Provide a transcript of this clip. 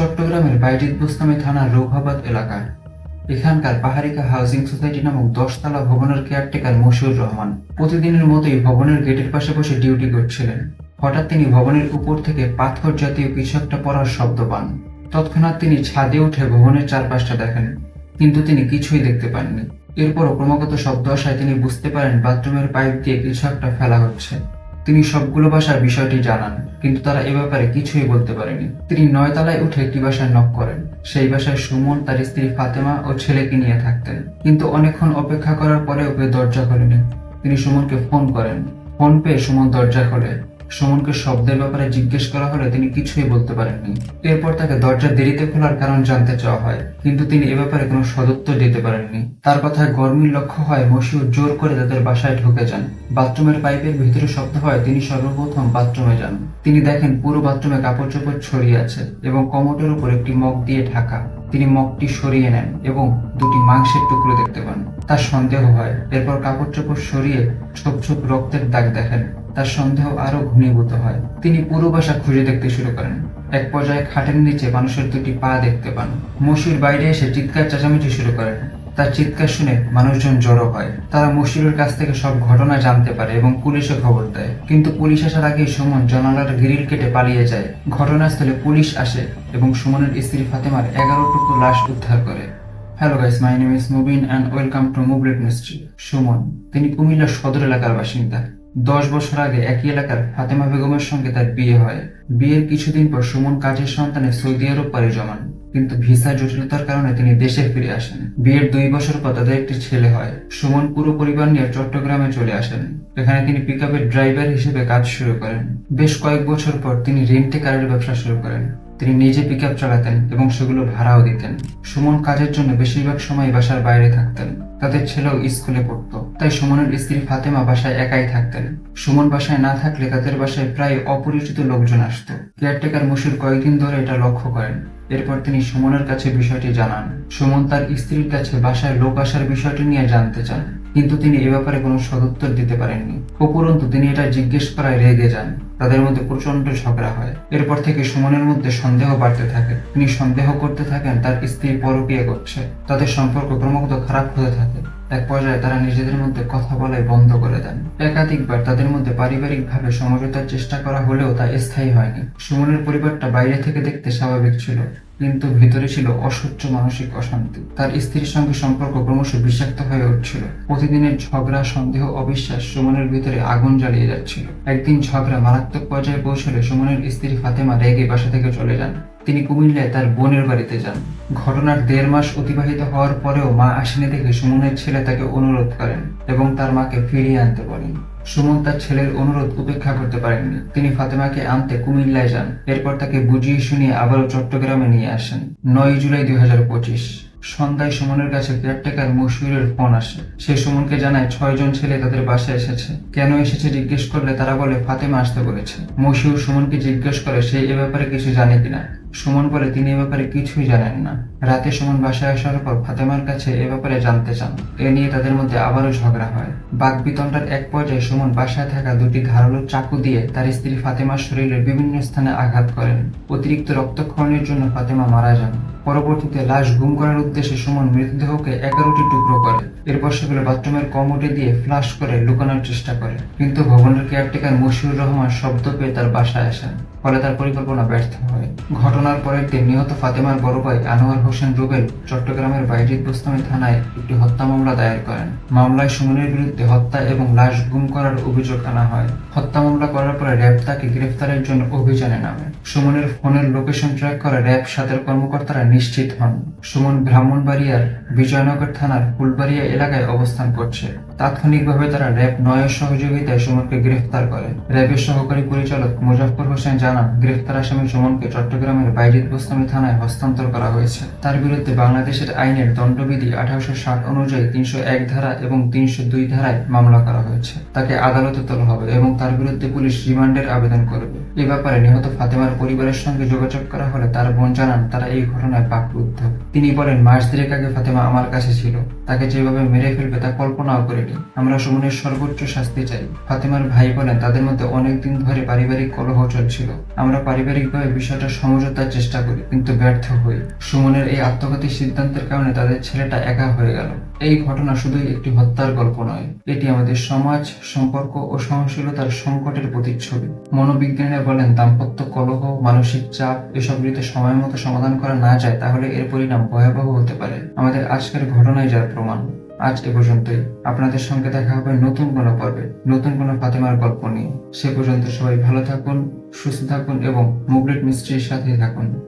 চট্টগ্রামের বাইজিদ বুস্তামি থানার রৌহাবাদ এলাকার এখানকার পাহাড়িকা হাউজিং সোসাইটি নামক দশতলা ভবনের কেয়ারটেকার মশিউর রহমান প্রতিদিনের মতোই ভবনের গেটের পাশে বসে ডিউটি করছিলেন। হঠাৎ তিনি ভবনের উপর থেকে পাথর জাতীয় কিছু একটা পড়ার শব্দ পান। তৎক্ষণাৎ তিনি ছাদে উঠে ভবনের চারপাশটা দেখেন, কিন্তু তিনি কিছুই দেখতে পাননি। এরপরও ক্রমাগত শব্দ আসায় তিনি বুঝতে পারেন বাথরুমের পাইপ দিয়ে কিছু একটা ফেলা হচ্ছে। তিনি সবগুলো বাসার বিষয়টি জানান, কিন্তু তারা এ ব্যাপারে কিছুই বলতে পারেনি। তিনি নয়তলায় উঠে একটি বাসায় নক করেন। সেই বাসায় সুমন তার স্ত্রী ফাতেমা ও ছেলেকে নিয়ে থাকতেন। কিন্তু অনেকক্ষণ অপেক্ষা করার পরে ওকে দরজা খোলেনি। তিনি সুমনকে ফোন করেন। ফোন পেয়ে সুমন দরজা খোলে। সুমনকে শব্দের ব্যাপারে জিজ্ঞেস করা হলে তিনি কিছুই বলতে পারেননি। এরপর তাকে দরজা দেরিতে খোলার কারণ জানতে চাওয়া হয়, কিন্তু তিনি এ ব্যাপারে কোনো সদুত্তর দিতে পারেননি। তার কথায় গরমির লক্ষ্য হয় মশিউর জোর করে তাদের বাসায় ঢুকে যান। বাথরুমের পাইপের ভিতরে শব্দ হয়, তিনি সর্বপ্রথম বাথরুমে যান। তিনি দেখেন পুরো বাথরুমে কাপড় চোপড় ছড়িয়ে আছে এবং কমোটের উপর একটি মগ দিয়ে ঢাকা। তিনি মগটি সরিয়ে নেন এবং দুটি মাংসের টুকরো দেখতে পান। তার সন্দেহ হয়। এরপর কাপড় চোপড় সরিয়ে ছোপ ছোপ রক্তের দাগ দেখেন। তার সন্দেহ আরও ঘনীভূত হয়। তিনি পুরো বাসা খুঁজে দেখতে শুরু করেন। এক পর্যায়ে খাটের নিচে মানুষের দুটি পা দেখতে পান। মসির বাইরে এসে চিৎকার চেঁচামেচি শুরু করেন। তার চিৎকার শুনে মানুষজন জড়ো হয়। তারা মশিরের কাছ থেকে সব ঘটনা জানতে পারে এবং পুলিশে খবর দেয়। কিন্তু পুলিশ আসার আগেই সুমন জানালার গ্রিল কেটে পালিয়ে যায়। ঘটনাস্থলে পুলিশ আসে এবং সুমনের স্ত্রী ফাতেমার এগারো টুকরো লাশ উদ্ধার করে। Hello guys, my name is Mubin and welcome to মুভলেট mystery Suman, তিনি কুমিল্লা সদর এলাকার বাসিন্দা। দশ বছর আগে একই এলাকার ফাতেমা বেগমের সঙ্গে তার বিয়ে হয়। বিয়ের কিছুদিন পর সুমন কাজের সন্তানে সৌদি আরব পাড়ি জমান, কিন্তু ভিসা জটিলতার কারণে তিনি দেশে ফিরে আসেন। বিয়ের দুই বছর পর তাদের একটি ছেলে হয়। সুমন পুরো পরিবার নিয়ে চট্টগ্রামে চলে আসেন। এখানে তিনি পিক ড্রাইভার হিসেবে কাজ শুরু করেন। বেশ কয়েক বছর পর তিনি রেন্টে কারের ব্যবসা শুরু করেন। তিনি নিজে পিক চালাতেন এবং সেগুলো ভাড়াও দিতেন। সুমন কাজের জন্য বেশিরভাগ সময় বাসার বাইরে থাকতেন। তাদের ছেলেও স্কুলে পড়তো। তাই সুমনের স্ত্রী ফাতেমা বাসায় একাই থাকতেন। সুমন বাসায় না থাকলে তাদের বাসায় প্রায় অপরিচিত লোকজন আসতো। কেয়ারটেকার মুশির কয়েকদিন ধরে এটা লক্ষ্য করেন। এরপর তিনি সুমনের কাছে বিষয়টি জানান। সুমন তার স্ত্রীর কাছে বাসায় লোক আসার বিষয়টি নিয়ে জানতে চান। কিন্তু তিনি এ ব্যাপারে কোনো সদুত্তর দিতে পারেননি। উপরন্তু তিনি এটা জিজ্ঞেস করায় রেগে যান। তাদের মধ্যে প্রচণ্ড ঝগড়া হয়। এরপর থেকে সুমনের মধ্যে সন্দেহ বাড়তে থাকে। তিনি সন্দেহ করতে থাকেন তার স্ত্রী পরকীয়া করছে তাদের সম্পর্ক ক্রমাগত খারাপ হতে থাকে। এক পর্যায়ে তারা নিজেদের মধ্যে কথা বলাই বন্ধ করে দেন। একাধিকবার তাদের মধ্যে পারিবারিকভাবে সমঝোতার চেষ্টা করা হলেও তা স্থায়ী হয়নি। সুমনের পরিবারটা বাইরে থেকে দেখতে স্বাভাবিক ছিল, কিন্তু ভিতরে ছিল অসহ্য মানসিক অশান্তি। তার স্ত্রীর সঙ্গে সম্পর্ক ক্রমশ বিষাক্ত হয়ে উঠছিল। প্রতিদিনের ঝগড়া, সন্দেহ, অবিশ্বাস সুমনের ভিতরে আগুন জ্বালিয়ে যাচ্ছিল। একদিন ঝগড়া মারাত্মক পর্যায়ে পৌঁছলে সুমনের স্ত্রী ফাতেমা রেগে বাসা থেকে চলে যান। তিনি কুমিল্লায় তার বোনের বাড়িতে যান। ঘটনার দেড় মাস অতিবাহিত হওয়ার পরেও মা আসেনি দেখে সুমনের ছেলে তাকে অনুরোধ করেন এবং তার মাকে ফিরিয়ে আনতে বলেন। সুমন তার ছেলের অনুরোধ উপেক্ষা করতে পারেননি। তিনি ফাতেমাকে আনতে কুমিল্লায় যান। এরপর তাকে বুঝিয়ে শুনিয়ে আবারও চট্টগ্রামে নিয়ে আসেন। নয় জুলাই দুই হাজার পঁচিশ। সন্ধ্যায় সুমনের কাছে কেয়ারটেকার মশিউরের ফোন আসে। সে সুমনকে জানায় ছয়জন ছেলে তাদের বাসায় এসেছে। কেন এসেছে জিজ্ঞেস করলে তারা বলে, ফাতেমা আসতে বলেছে। মশিউর সুমনকে জিজ্ঞেস করে, সে এ ব্যাপারে কিছু জানে কিনা? সুমন বলে তিনি এ ব্যাপারে কিছুই জানেন না। রাতে সুমন বাসায় আসার পর ফাতেমার কাছে এ ব্যাপারে জানতে চান। এ নিয়ে তাদের মধ্যে আবারও ঝগড়া হয়। বাকবিতণ্ডার এক পর্যায়ে সুমন বাসায় থাকা দুটি ধারালো চাকু দিয়ে তার স্ত্রী ফাতেমার শরীরের বিভিন্ন স্থানে আঘাত করেন। অতিরিক্ত রক্তক্ষরণের জন্য ফাতেমা মারা যান। পরবর্তীতে লাশ গুম করার উদ্দেশ্যে সুমন মৃতদেহকে এগারোটি টুকরো করে। এরপর সেগুলো বাথরুমের কমোডে দিয়ে ফ্লাশ করে লুকানোর চেষ্টা করে। কিন্তু ভবনের কেয়ারটেকার মশিউর রহমান শব্দ পেয়ে তার বাসায় আসেন। ফলে তার পরিকল্পনা ব্যর্থ হয়। ঘটনার পরের দিন নিহত ফাতেমার বড় ভাই আনোয়ার হোসেন রুবেল চট্টগ্রামের বাইজিদ বোস্তামি থানায় একটি হত্যা মামলা দায়ের করেন। মামলায় সুমনের বিরুদ্ধে হত্যা এবং লাশ গুম করার অভিযোগ আনা হয়। হত্যা মামলা করার পরে র্যাব তাকে গ্রেফতারের জন্য অভিযানে নামে। সুমনের ফোনের লোকেশন ট্র্যাক করে র্যাব সাতের কর্মকর্তারা নিশ্চিত হন। সুমন ব্রাহ্মণবাড়িয়ার বিজয়নগর থানার ফুলবাড়িয়া এলাকায় অবস্থান করছে। তাৎক্ষণিকভাবে তারা র্যাব নয়ের সহযোগিতায় সুমনকে গ্রেফতার করে। র্যাবের সহকারী পরিচালক মুজাফর হোসেন জানান, গ্রেফতার আসামি সুমনকে চট্টগ্রামের বাইজিদ বোস্তামি থানায় হস্তান্তর করা হয়েছে। তার বিরুদ্ধে বাংলাদেশের আইনের দণ্ডবিধি আঠারোশো ষাট অনুযায়ী তিনশো এক ধারা এবং তিনশো দুই ধারায় মামলা করা হয়েছে। তাকে আদালতে তোলা হবে এবং তার বিরুদ্ধে পুলিশ রিমান্ডের আবেদন করবে। এ ব্যাপারে নিহত ফাতেমার পরিবারের সঙ্গে যোগাযোগ করা হলে তার বোন জানান, তারা এই ঘটনায় বাকরুদ্ধ তিনি বলেন, মাস দেড়েক আগে ফাতেমা আমার কাছে ছিল। তাকে যেভাবে মেরে ফেলবে তা কল্পনাও করিনি। ফেলি আমরা সুমনের সর্বোচ্চ শাস্তি চাই। ফাতেমার ভাই বলেন তাদের মধ্যে অনেকদিন ধরে পারিবারিক কলহ চলছিল। আমরা পারিবারিকভাবে বিষয়টা সমঝোতার চেষ্টা করি, কিন্তু ব্যর্থ হই। সুমনের এই আত্মঘাতী সিদ্ধান্তের কারণে তাদের ছেলেটা একা হয়ে গেল। এই ঘটনা শুধুই একটি হত্যার গল্প নয়, এটি আমাদের সমাজ, সম্পর্ক ও সহনশীলতার সংকটের প্রতিচ্ছবি। মনোবিজ্ঞানীরা বলেন, দাম্পত্য কলহ, মানসিক চাপ এসব যদি সময় মতো সমাধান করা না যায়, তাহলে এর পরিণাম ভয়াবহ হতে পারে। আমাদের আজকের ঘটনাই যার প্রমাণ? আজ এ পর্যন্তই। আপনাদের সঙ্গে দেখা হবে নতুন কোনো পর্বে। নতুন কোনো ফাতেমার গল্প নিয়ে। সে পর্যন্ত সবাই ভালো থাকুন, সুস্থ থাকুন এবং মুগলেট মিস্ত্রির সাথে থাকুন।